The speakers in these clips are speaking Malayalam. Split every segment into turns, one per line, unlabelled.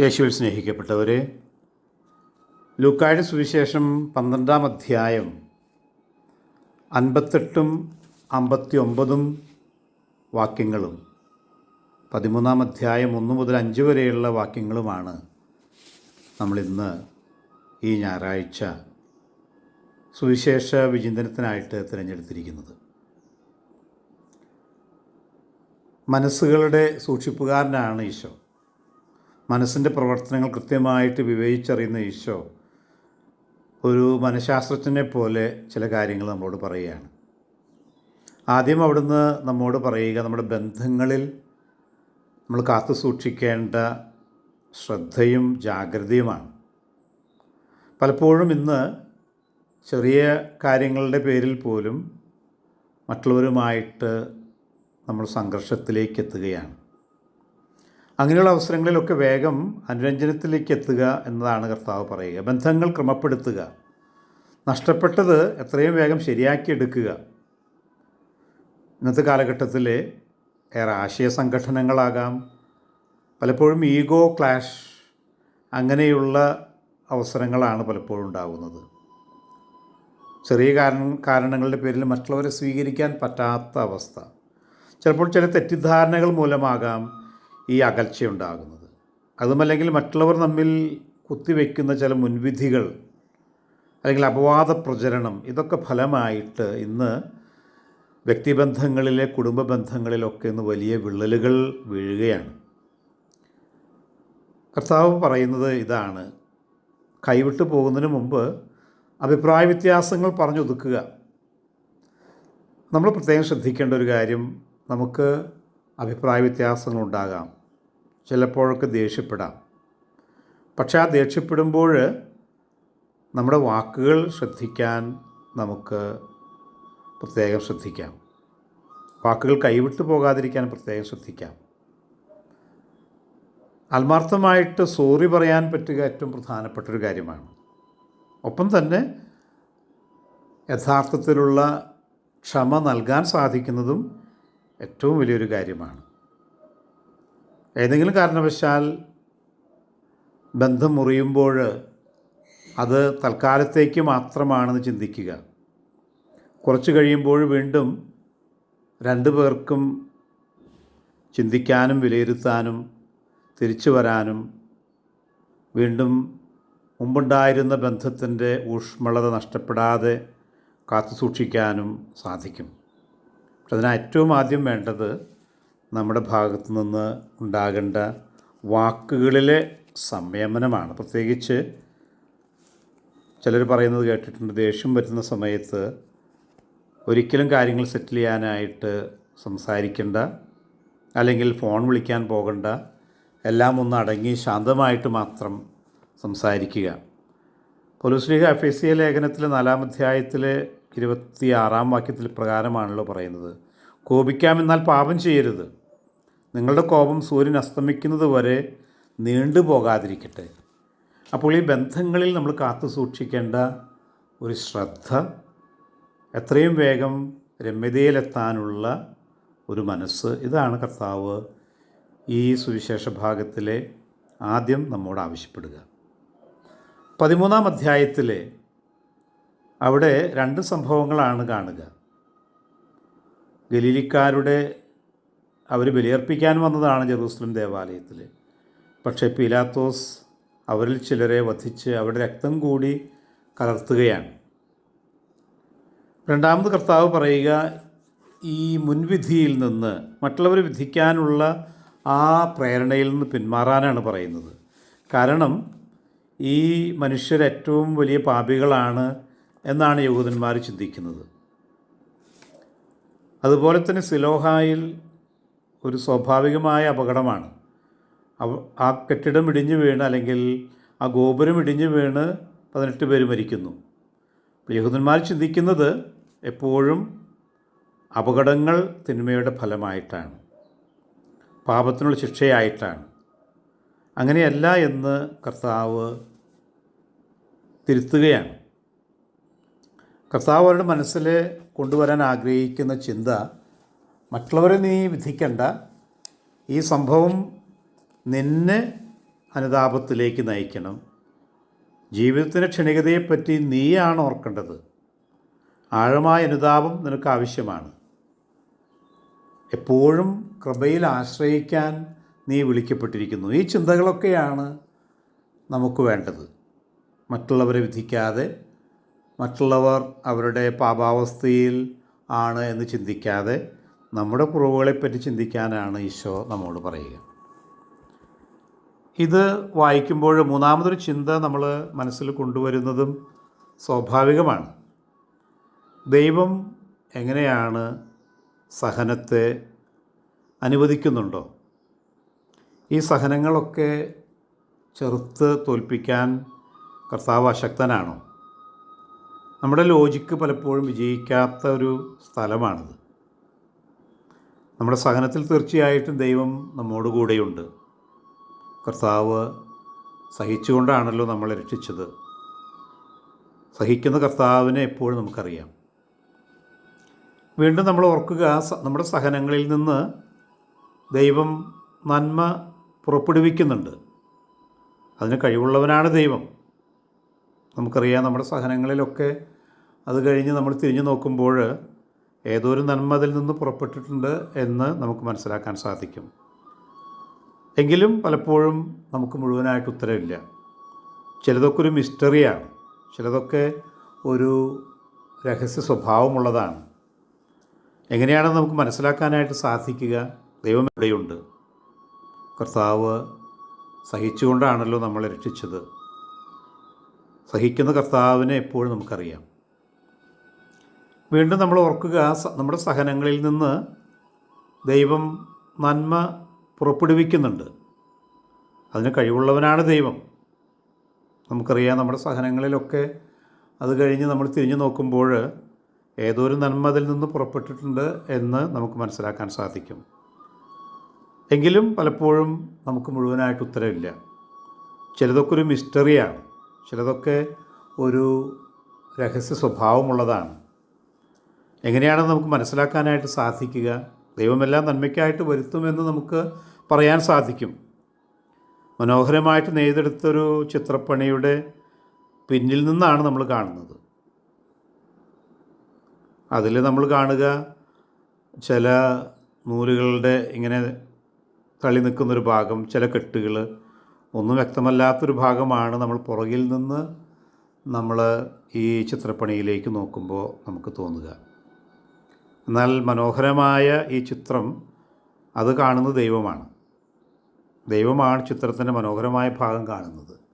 യേശുവിൽ സ്നേഹിക്കപ്പെട്ടവരെ ലൂക്കായുടെ സുവിശേഷം പന്ത്രണ്ടാം അധ്യായം അൻപത്തെട്ടും അമ്പത്തി ഒമ്പതും വാക്യങ്ങളും പതിമൂന്നാം അധ്യായം ഒന്ന് മുതൽ അഞ്ച് വരെയുള്ള വാക്യങ്ങളുമാണ് നമ്മളിന്ന് ഈ ഞായറാഴ്ച സുവിശേഷ വിചിന്തനത്തിനായിട്ട് തിരഞ്ഞെടുത്തിരിക്കുന്നത്. മനസ്സുകളുടെ സൂക്ഷിപ്പുകാരനാണ് ഈശോ. മനസ്സിന്റെ പ്രവർത്തനങ്ങൾ കൃത്യമായിട്ട് വിവേചിച്ചറിയുന്ന ഈശോ ഒരു മനഃശാസ്ത്രജ്ഞനെ പോലെ ചില കാര്യങ്ങൾ നമ്മളോട് പറയുകയാണ്. ആദ്യം അവിടുന്ന് നമ്മോട് പറയുക നമ്മുടെ ബന്ധങ്ങളിൽ നമ്മൾ കാത്തു സൂക്ഷിക്കേണ്ട ശ്രദ്ധയും ജാഗ്രതയുമാണ്. പലപ്പോഴും ഇന്ന് ചെറിയ കാര്യങ്ങളുടെ പേരിൽ പോലും മറ്റുള്ളവരുമായിട്ട് നമ്മൾ സംഘർഷത്തിലേക്ക് എത്തുകയാണ്. അങ്ങനെയുള്ള അവസരങ്ങളിലൊക്കെ വേഗം അനുരഞ്ജനത്തിലേക്ക് എത്തുക എന്നതാണ് കർത്താവ് പറയുക. ബന്ധങ്ങൾ ക്രമപ്പെടുത്തുക. നഷ്ടപ്പെട്ടത് എത്രയും വേഗം ശരിയാക്കിയെടുക്കുക ഇന്നത്തെ കാലഘട്ടത്തിൽ ഏറെ ആശയ സംഘടനകളാകാം. പലപ്പോഴും ഈഗോ ക്ലാഷ് അങ്ങനെയുള്ള അവസരങ്ങളാണ് പലപ്പോഴും ഉണ്ടാകുന്നത് ചെറിയ കാരണം കാരണങ്ങളുടെ പേരിൽ മറ്റുള്ളവരെ സ്വീകരിക്കാൻ പറ്റാത്ത അവസ്ഥ. ചിലപ്പോൾ ചില തെറ്റിദ്ധാരണകൾ മൂലമാകാം. ഈ അകൽച്ചയുണ്ടാകുന്നത്. അതുമല്ലെങ്കിൽ മറ്റുള്ളവർ നമ്മിൽ കുത്തിവെക്കുന്ന ചില മുൻവിധികൾ അല്ലെങ്കിൽ അപവാദ പ്രചരണം ഇതൊക്കെ ഫലമായിട്ട് ഇന്ന് വ്യക്തിബന്ധങ്ങളിലെ കുടുംബ ബന്ധങ്ങളിലൊക്കെ ഇന്ന് വലിയ വിള്ളലുകൾ വീഴുകയാണ്. കർത്താവ് പറയുന്നത് ഇതാണ്. കൈവിട്ടു പോകുന്നതിന് മുമ്പ് അഭിപ്രായ വ്യത്യാസങ്ങൾ പറഞ്ഞൊതുക്കുക. നമ്മൾ പ്രത്യേകം ശ്രദ്ധിക്കേണ്ട ഒരു കാര്യം നമുക്ക് അഭിപ്രായ വ്യത്യാസങ്ങളുണ്ടാകാം. ചിലപ്പോഴൊക്കെ ദേഷ്യപ്പെടാം. പക്ഷേ ആ ദേഷ്യപ്പെടുമ്പോൾ നമ്മുടെ വാക്കുകൾ ശ്രദ്ധിക്കാൻ നമുക്ക് പ്രത്യേകം ശ്രദ്ധിക്കാം. വാക്കുകൾ കൈവിട്ടു പോകാതിരിക്കാൻ പ്രത്യേകം ശ്രദ്ധിക്കാം. ആത്മാർത്ഥമായിട്ട് സോറി പറയാൻ പറ്റുക ഏറ്റവും പ്രധാനപ്പെട്ടൊരു കാര്യമാണ്. ഒപ്പം തന്നെ യഥാർത്ഥത്തിലുള്ള ക്ഷമ നൽകാൻ സാധിക്കുന്നതും ഏറ്റവും വലിയൊരു കാര്യമാണ്. ഏതെങ്കിലും കാരണവശാൽ ബന്ധം മുറിയുമ്പോൾ അത് തൽക്കാലത്തേക്ക് മാത്രമാണെന്ന് ചിന്തിക്കുക. കുറച്ച് കഴിയുമ്പോൾ വീണ്ടും രണ്ടു പേർക്കും ചിന്തിക്കാനും വിലയിരുത്താനും തിരിച്ചു വരാനും വീണ്ടും മുമ്പുണ്ടായിരുന്ന ബന്ധത്തിന്റെ ഊഷ്മളത നഷ്ടപ്പെടാതെ കാത്തു സൂക്ഷിക്കാനും സാധിക്കും. അതിന് ഏറ്റവും ആദ്യം വേണ്ടത് നമ്മുടെ ഭാഗത്തു നിന്ന് ഉണ്ടാകേണ്ട വാക്കുകളിലെ സംയമനമാണ്. പ്രത്യേകിച്ച് ചിലർ പറയുന്നത് കേട്ടിട്ടുണ്ട് ദേഷ്യം വരുന്ന സമയത്ത് ഒരിക്കലും കാര്യങ്ങൾ സെറ്റിൽ ചെയ്യാനായിട്ട് സംസാരിക്കേണ്ട അല്ലെങ്കിൽ ഫോൺ വിളിക്കാൻ പോകണ്ട എല്ലാം ഒന്ന് അടങ്ങി ശാന്തമായിട്ട് മാത്രം സംസാരിക്കുക. എസ് സി ലേഖനത്തിലെ നാലാം അധ്യായത്തിലെ ഇരുപത്തി ആറാം വാക്യത്തിൽ പ്രകാരമാണല്ലോ പറയുന്നത്. കോപിക്കാമെന്നാൽ പാപം ചെയ്യരുത്. നിങ്ങളുടെ കോപം സൂര്യൻ അസ്തമിക്കുന്നത് വരെ നീണ്ടു പോകാതിരിക്കട്ടെ. അപ്പോൾ ഈ ബന്ധങ്ങളിൽ നമ്മൾ കാത്തു സൂക്ഷിക്കേണ്ട ഒരു ശ്രദ്ധ എത്രയും വേഗം രമ്യതയിലെത്താനുള്ള ഒരു മനസ്സ്. ഇതാണ് കർത്താവ് ഈ സുവിശേഷ ഭാഗത്തിലെ ആദ്യം നമ്മോട് ആവശ്യപ്പെടുക. പതിമൂന്നാം അധ്യായത്തിൽ അവിടെ രണ്ട് സംഭവങ്ങളാണ് കാണുക. ഗലീലിക്കാരുടെ അവർ ബലിയർപ്പിക്കാൻ വന്നതാണ് ജെറൂസലം ദേവാലയത്തിൽ. പക്ഷേ പീലാത്തോസ് അവരിൽ ചിലരെ വധിച്ച് അവരുടെ രക്തം കൂടി കലർത്തുകയാണ്. രണ്ടാമത് കർത്താവ് പറയുക ഈ മുൻവിധിയിൽ നിന്ന് മറ്റുള്ളവർ വിധിക്കാനുള്ള ആ പ്രേരണയിൽ നിന്ന് പിന്മാറാനാണ് പറയുന്നത്. കാരണം ഈ മനുഷ്യർ ഏറ്റവും വലിയ പാപികളാണ് എന്നാണ് യഹൂദന്മാർ ചിന്തിക്കുന്നത്. അതുപോലെ തന്നെ സിലോഹായിൽ ഒരു സ്വാഭാവികമായ അപകടമാണ്. ആ കെട്ടിടം ഇടിഞ്ഞു വീണ് അല്ലെങ്കിൽ ആ ഗോപുരം ഇടിഞ്ഞു വീണ് പതിനെട്ട് പേര് മരിക്കുന്നു. യഹൂദന്മാർ ചിന്തിക്കുന്നത് എപ്പോഴും അപകടങ്ങൾ തിന്മയുടെ ഫലമായിട്ടാണ്. പാപത്തിനുള്ള ശിക്ഷയായിട്ടാണ്. അങ്ങനെയല്ല എന്ന് കർത്താവ് തിരുത്തുകയാണ്. കർത്താവ് അവരുടെ മനസ്സിൽ കൊണ്ടുവരാൻ ആഗ്രഹിക്കുന്ന ചിന്ത മറ്റുള്ളവരെ നീ വിധിക്കണ്ട. ഈ സംഭവം നിന്നെ അനുതാപത്തിലേക്ക് നയിക്കണം. ജീവിതത്തിന്റെ ക്ഷണികതയെപ്പറ്റി നീയാണ് ഓർക്കേണ്ടത്. ആഴമായ അനുതാപം നിനക്ക് ആവശ്യമാണ്. എപ്പോഴും കൃപയിൽ ആശ്രയിക്കാൻ നീ വിളിക്കപ്പെട്ടിരിക്കുന്നു. ഈ ചിന്തകളൊക്കെയാണ് നമുക്ക് വേണ്ടത്. മറ്റുള്ളവരെ വിധിക്കാതെ മറ്റുള്ളവർ അവരുടെ പാപാവസ്ഥയിൽ ആണ് എന്ന് ചിന്തിക്കാതെ നമ്മുടെ കുറവുകളെപ്പറ്റി ചിന്തിക്കാനാണ് ഈശോ നമ്മോട് പറയുക. ഇത് വായിക്കുമ്പോൾ മൂന്നാമതൊരു ചിന്ത നമ്മൾ മനസ്സിൽ കൊണ്ടുവരുന്നതും സ്വാഭാവികമാണ്. ദൈവം എങ്ങനെയാണ് സഹനത്തെ അനുവദിക്കുന്നുണ്ടോ? ഈ സഹനങ്ങളൊക്കെ ചെറുത്ത് തോൽപ്പിക്കാൻ കർത്താവ് അശക്തനാണോ? നമ്മുടെ ലോജിക്ക് പലപ്പോഴും വിജയിക്കാത്ത ഒരു സ്ഥലമാണിത്. നമ്മുടെ സഹനത്തിൽ തീർച്ചയായിട്ടും ദൈവം നമ്മോട് കൂടെയുണ്ട്. കർത്താവ് സഹിച്ചുകൊണ്ടാണല്ലോ നമ്മളെ രക്ഷിച്ചത്. സഹിക്കുന്ന കർത്താവിനെ എപ്പോഴും നമുക്കറിയാം. വീണ്ടും നമ്മൾ ഓർക്കുക നമ്മുടെ സഹനങ്ങളിൽ നിന്ന് ദൈവം നന്മ പുറപ്പെടുവിക്കുന്നുണ്ട്. അതിന് കഴിവുള്ളവനാണ് ദൈവം. നമുക്കറിയാം നമ്മുടെ സഹനങ്ങളിലൊക്കെ അത് കഴിഞ്ഞ് നമ്മൾ തിരിഞ്ഞു നോക്കുമ്പോൾ ഏതോ ഒരു നന്മ അതിൽ നിന്ന് പുറപ്പെട്ടിട്ടുണ്ട് എന്ന് നമുക്ക് മനസ്സിലാക്കാൻ സാധിക്കും. എങ്കിലും പലപ്പോഴും നമുക്ക് മുഴുവനായിട്ട് ഉത്തരവില്ല ചിലതൊക്കെ ഒരു മിസ്റ്ററിയാണ്. ചിലതൊക്കെ ഒരു രഹസ്യ സ്വഭാവമുള്ളതാണ്. എങ്ങനെയാണ് നമുക്ക് മനസ്സിലാക്കാനായിട്ട് സാധിക്കുക? ദൈവം എവിടെയുണ്ട് കർത്താവ് സഹിച്ചുകൊണ്ടാണല്ലോ നമ്മളെ രക്ഷിച്ചത്. സഹിക്കുന്ന കർത്താവിനെ എപ്പോഴും നമുക്കറിയാം. വീണ്ടും നമ്മൾ ഓർക്കുക നമ്മുടെ സഹനങ്ങളിൽ നിന്ന് ദൈവം നന്മ പുറപ്പെടുവിക്കുന്നുണ്ട്. അതിന് കഴിവുള്ളവനാണ് ദൈവം. നമുക്കറിയാം നമ്മുടെ സഹനങ്ങളിലൊക്കെ അത് കഴിഞ്ഞ് നമ്മൾ തിരിഞ്ഞു നോക്കുമ്പോൾ ഏതോ ഒരു നന്മ അതിൽ നിന്ന് പുറപ്പെട്ടിട്ടുണ്ട് എന്ന് നമുക്ക് മനസ്സിലാക്കാൻ സാധിക്കും. എങ്കിലും പലപ്പോഴും നമുക്ക് മുഴുവനായിട്ട് ഉത്തരവില്ല. ചിലതൊക്കെ ഒരു മിസ്റ്ററിയാണ്. ചിലതൊക്കെ ഒരു രഹസ്യ സ്വഭാവമുള്ളതാണ്. എങ്ങനെയാണ് നമുക്ക് മനസ്സിലാക്കാനായിട്ട് സാധിക്കുക. ദൈവമെല്ലാം നന്മയ്ക്കായിട്ട് വരുത്തുമെന്ന് നമുക്ക് പറയാൻ സാധിക്കും. മനോഹരമായിട്ട് നെയ്തെടുത്തൊരു ചിത്രപ്പണിയുടെ പിന്നിൽ നിന്നാണ് നമ്മൾ കാണുന്നത്. അതിൽ നമ്മൾ കാണുക ചില നൂലുകളുടെ ഇങ്ങനെ തള്ളി നിൽക്കുന്നൊരു ഭാഗം ചില കെട്ടുകൾ ഒന്നും വ്യക്തമല്ലാത്തൊരു ഭാഗമാണ് നമ്മൾ പുറകിൽ നിന്ന് നമ്മൾ ഈ ചിത്രപ്പണിയിലേക്ക് നോക്കുമ്പോൾ നമുക്ക് തോന്നുക. എന്നാൽ മനോഹരമായ ഈ ചിത്രം അത് കാണുന്നത് ദൈവമാണ്. ദൈവമാണ് ചിത്രത്തിന്റെ മനോഹരമായ ഭാഗം കാണുന്നത്.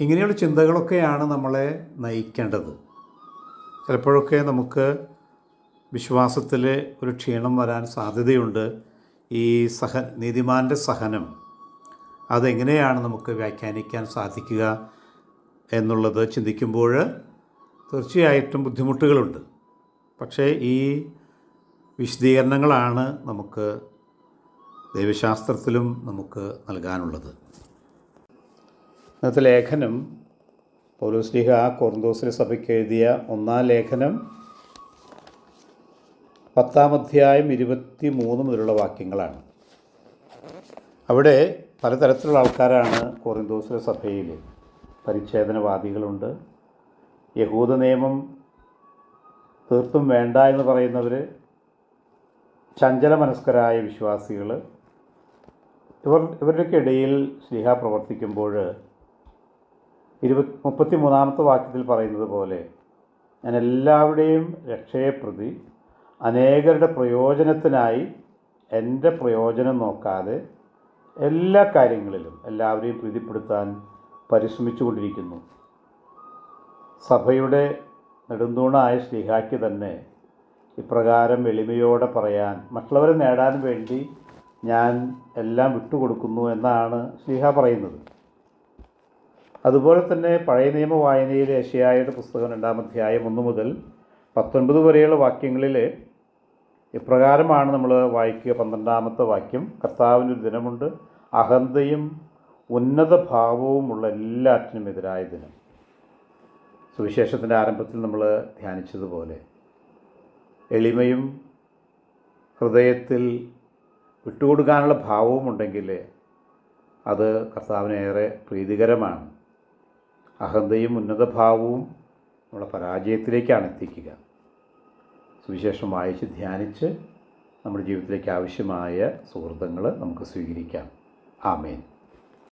ഇങ്ങനെയുള്ള ചിന്തകളൊക്കെയാണ് നമ്മളെ നയിക്കേണ്ടത്. ചിലപ്പോഴൊക്കെ നമുക്ക് വിശ്വാസത്തിൽ ഒരു ക്ഷീണം വരാൻ സാധ്യതയുണ്ട്. ഈ സഹ നീതിമാന്റെ സഹനം അതെങ്ങനെയാണ് നമുക്ക് വ്യാഖ്യാനിക്കാൻ സാധിക്കുക എന്നുള്ളത് ചിന്തിക്കുമ്പോൾ തീർച്ചയായിട്ടും ബുദ്ധിമുട്ടുകളുണ്ട്. പക്ഷേ ഈ വിശദീകരണങ്ങളാണ് നമുക്ക് ദൈവശാസ്ത്രത്തിലും നമുക്ക് നൽകാനുള്ളത്. ഇന്നത്തെ ലേഖനം പൗലോസ്ലിഹ കോർന്തോസിലെ സഭയ്ക്ക് എഴുതിയ ഒന്നാം ലേഖനം പത്താം അധ്യായം ഇരുപത്തി മൂന്ന് മുതലുള്ള വാക്യങ്ങളാണ്. അവിടെ പലതരത്തിലുള്ള ആൾക്കാരാണ് കോറിന്തോസിലെ സഭയിൽ പരിച്ഛേദനവാദികളുണ്ട്. യഹൂദ നിയമം തീർത്തും വേണ്ട എന്ന് പറയുന്നവർ ചഞ്ചല മനസ്കരായ വിശ്വാസികൾ ഇവർ ഇവരുടെയൊക്കെ ഇടയിൽ സ്ലിഹ പ്രവർത്തിക്കുമ്പോൾ ഇരുപത്തി മുപ്പത്തി മൂന്നാമത്തെ വാക്യത്തിൽ പറയുന്നത് പോലെ ഞാൻ എല്ലാവരുടെയും രക്ഷയെ പ്രതി അനേകരുടെ പ്രയോജനത്തിനായി എന്റെ പ്രയോജനം നോക്കാതെ എല്ലാ കാര്യങ്ങളിലും എല്ലാവരെയും പ്രീതിപ്പെടുത്താൻ പരിശ്രമിച്ചു കൊണ്ടിരിക്കുന്നു സഭയുടെ നെടുന്തൂണായ ശ്രീഹായ്ക്ക് തന്നെ ഇപ്രകാരം എളിമയോടെ പറയാൻ മറ്റുള്ളവരെ നേടാൻ വേണ്ടി ഞാൻ എല്ലാം വിട്ടുകൊടുക്കുന്നു എന്നാണ് ശ്രീഹ പറയുന്നത്. അതുപോലെ തന്നെ പഴയ നിയമ വായനയിലെ ഏഷ്യായുടെ പുസ്തകം രണ്ടാം അധ്യായം ഒന്ന് മുതൽ പത്തൊൻപത് വരെയുള്ള വാക്യങ്ങളിൽ ഇപ്രകാരമാണ് നമ്മൾ വായിക്കുക. പന്ത്രണ്ടാമത്തെ വാക്യം കർത്താവിനൊരു ദിനമുണ്ട് അഹന്തയും ഉന്നത ഭാവവുമുള്ള എല്ലാറ്റിനും എതിരായ ദിനം. സുവിശേഷത്തിന്റെ ആരംഭത്തിൽ നമ്മൾ ധ്യാനിച്ചതുപോലെ എളിമയും ഹൃദയത്തിൽ വിട്ടുകൊടുക്കാനുള്ള ഭാവവും ഉണ്ടെങ്കിൽ അത് കർത്താവിനേറെ പ്രീതികരമാണ്. അഹന്തയും ഉന്നതഭാവവും നമ്മളെ പരാജയത്തിലേക്കാണ് എത്തിക്കുക. സുവിശേഷം വായിച്ച് ധ്യാനിച്ച് നമ്മുടെ ജീവിതത്തിലേക്ക് ആവശ്യമായ സുഹൃത്തുക്കൾ നമുക്ക് സ്വീകരിക്കാം. ആമേൻ.